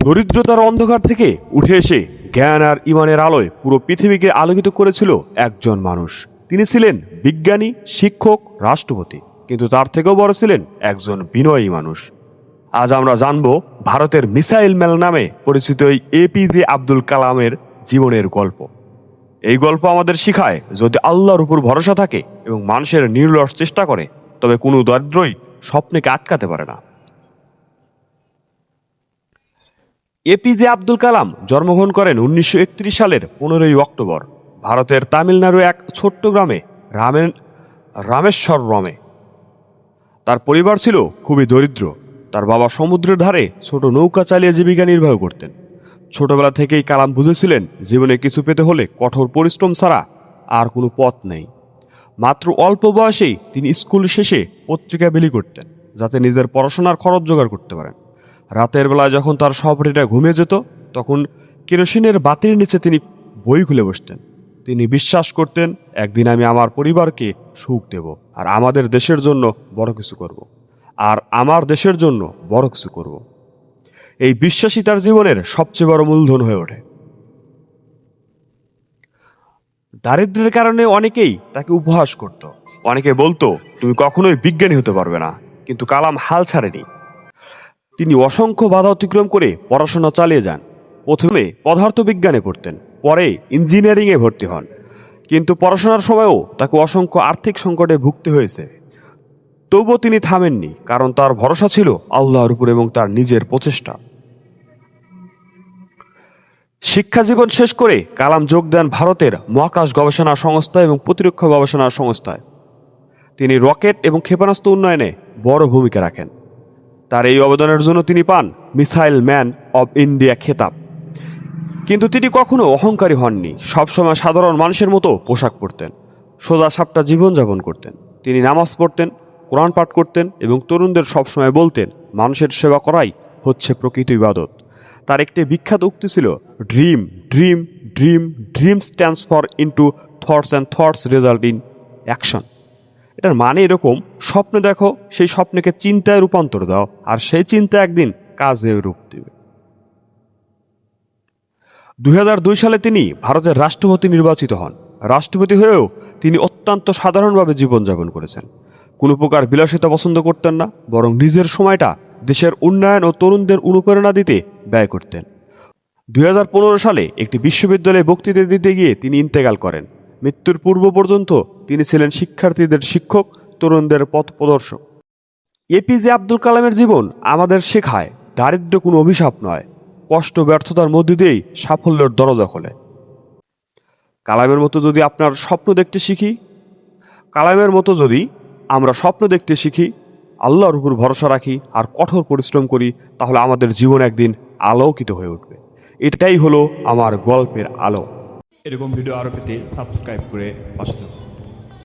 দরিদ্রতার অন্ধকার থেকে উঠে এসে জ্ঞান আর ইমানের আলোয় পুরো পৃথিবীকে আলোকিত করেছিল একজন মানুষ। তিনি ছিলেন বিজ্ঞানী, শিক্ষক, রাষ্ট্রপতি, কিন্তু তার থেকেও বড় ছিলেন একজন বিনয়ী মানুষ। আজ আমরা জানব ভারতের মিসাইল ম্যাল নামে পরিচিত এই এপিজে আব্দুল কালামের জীবনের গল্প। এই গল্প আমাদের শিখায় যদি আল্লাহর উপর ভরসা থাকে এবং মানুষের নির্লস চেষ্টা করে, তবে কোনো দরিদ্রই স্বপ্নকে আটকাতে পারে না। এপিজে আব্দুল কালাম জন্মগ্রহণ করেন উনিশশো একত্রিশ সালের পনেরোই অক্টোবর। ভারতের তামিলনাড়ু এক ছোট্ট গ্রামে, রামেন রামেশ্বর রমে। তার পরিবার ছিল খুবই দরিদ্র। তার বাবা সমুদ্রের ধারে ছোট নৌকা চালিয়ে জীবিকা নির্বাহ করতেন। ছোটবেলা থেকেই কালাম বুঝেছিলেন, জীবনে কিছু পেতে হলে কঠোর পরিশ্রম ছাড়া আর কোনো পথ নেই। মাত্র অল্প বয়সেই তিনি স্কুল শেষে পত্রিকা বিলি করতেন, যাতে নিজের পড়াশোনার খরচ জোগাড় করতে পারেন। রাতের বেলায় যখন তার সহপাঠীরা ঘুমিয়ে যেত, তখন কেরোসিনের বাতির নিচে তিনি বই খুলে বসতেন তিনি বিশ্বাস করতেন, একদিন আমি আমার পরিবারকে সুখ দেব আর আমাদের দেশের জন্য বড় কিছু করব। আর আমার দেশের জন্য বড় কিছু করব। এই বিশ্বাসই তার জীবনের সবচেয়ে বড় মূলধন হয়ে ওঠে দারিদ্র্যের কারণে অনেকেই তাকে উপহাস করত অনেকে বলতো, তুমি কখনোই বিজ্ঞানী হতে পারবে না, কিন্তু কালাম হাল ছাড়েনি তিনি অসংখ্য বাধা অতিক্রম করে পড়াশোনা চালিয়ে যান। প্রথমে পদার্থবিজ্ঞানে পড়তেন, পরে ইঞ্জিনিয়ারিংয়ে ভর্তি হন। কিন্তু পড়াশোনার সময়ও তাকে অসংখ্য আর্থিক সংকটে ভুগতে হয়েছে। তবুও তিনি থামেননি, কারণ তার ভরসা ছিল আল্লাহর উপর এবং তার নিজের প্রচেষ্টা। শিক্ষা জীবন শেষ করে কালাম যোগ দেন ভারতের মহাকাশ গবেষণা সংস্থা এবং প্রতিরক্ষা গবেষণা সংস্থায়। তিনি রকেট এবং ক্ষেপণাস্ত্র উন্নয়নে বড় ভূমিকা রাখেন। তার এই অবদানের জন্য তিনি পান মিসাইল ম্যান অব ইন্ডিয়া খেতাব। কিন্তু তিনি কখনো অহংকারী হননি। সবসময় সাধারণ মানুষের মতো পোশাক পরতেন, সোজা সাপটা জীবনযাপন করতেন। তিনি নামাজ পড়তেন, কোরআন পাঠ করতেন এবং তরুণদের সবসময় বলতেন, মানুষের সেবা করাই হচ্ছে প্রকৃত ইবাদত। তার একটি বিখ্যাত উক্তি ছিল dream dream dream dreams stands for into thoughts and thoughts result in action এটার মানে এরকম, স্বপ্ন দেখো, সেই স্বপ্নকে চিন্তায় রূপান্তর দাও, আর সেই চিন্তা একদিন কাজে রূপ দেবে। দুই হাজার দুই সালে তিনি ভারতের রাষ্ট্রপতি নির্বাচিত হন। রাষ্ট্রপতি হয়েও তিনি অত্যন্ত সাধারণভাবে জীবনযাপন করেছেন। কোনো প্রকার বিলাসিতা পছন্দ করতেন না, বরং নিজের সময়টা দেশের উন্নয়ন ও তরুণদের অনুপ্রেরণা দিতে ব্যয় করতেন। দুই হাজার পনেরো সালে একটি বিশ্ববিদ্যালয়ে বক্তৃতা দিতে গিয়ে তিনি ইন্তেকাল করেন। মৃত্যুর পূর্ব পর্যন্ত তিনি ছিলেন শিক্ষার্থীদের শিক্ষক, তরুণদের পথ প্রদর্শক। এপিজে আব্দুল কালামের জীবন আমাদের শেখায়, দারিদ্র্য কোনো অভিশাপ নয়, কষ্ট, ব্যর্থতার মধ্যে দিয়েই সাফল্যের দরজা খোলে। কালামের মতো যদি আপনার স্বপ্ন দেখতে শিখি, কালামের মতো যদি আমরা স্বপ্ন দেখতে শিখি, আল্লাহর উপর ভরসা রাখি আর কঠোর পরিশ্রম করি, তাহলে আমাদের জীবন একদিন আলোকিত হয়ে উঠবে। এটাই হলো আমার গল্পের আলো। এরকম ভিডিও আরও পেতে সাবস্ক্রাইব করে পাশে থাকুন।